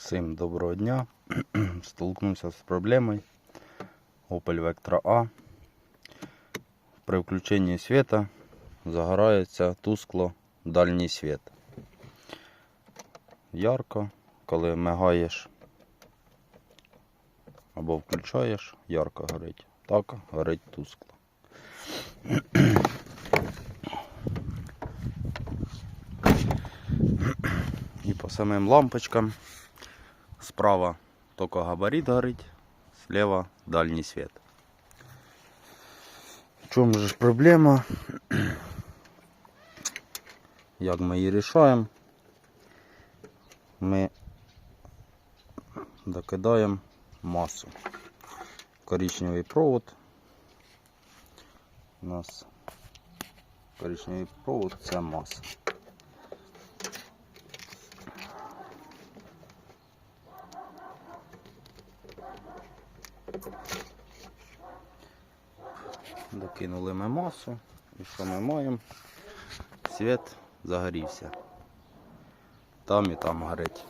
Всім доброго дня. Столкнувся з проблемою Opel Vectra A. При включенні світа загорається тускло дальній світ. Ярко, коли мигаєш або включаєш, ярко горить. Так горить тускло. І по самим лампочкам справа тільки габарит горить, слева дальній світ. В чому же ж проблема? Як ми її рішаємо? Ми докидаємо масу. Коричневий провод. У нас коричневий провод це маса. Докинули ми масу. І що ми маємо? Світ загорівся. Там і там горить.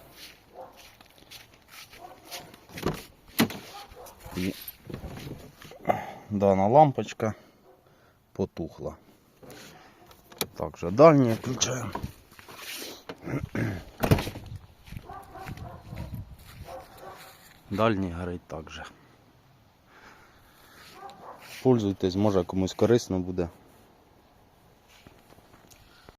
І дана лампочка потухла. Також дальні включаємо. Дальній горить також. Пользуйтесь, може комусь корисно буде.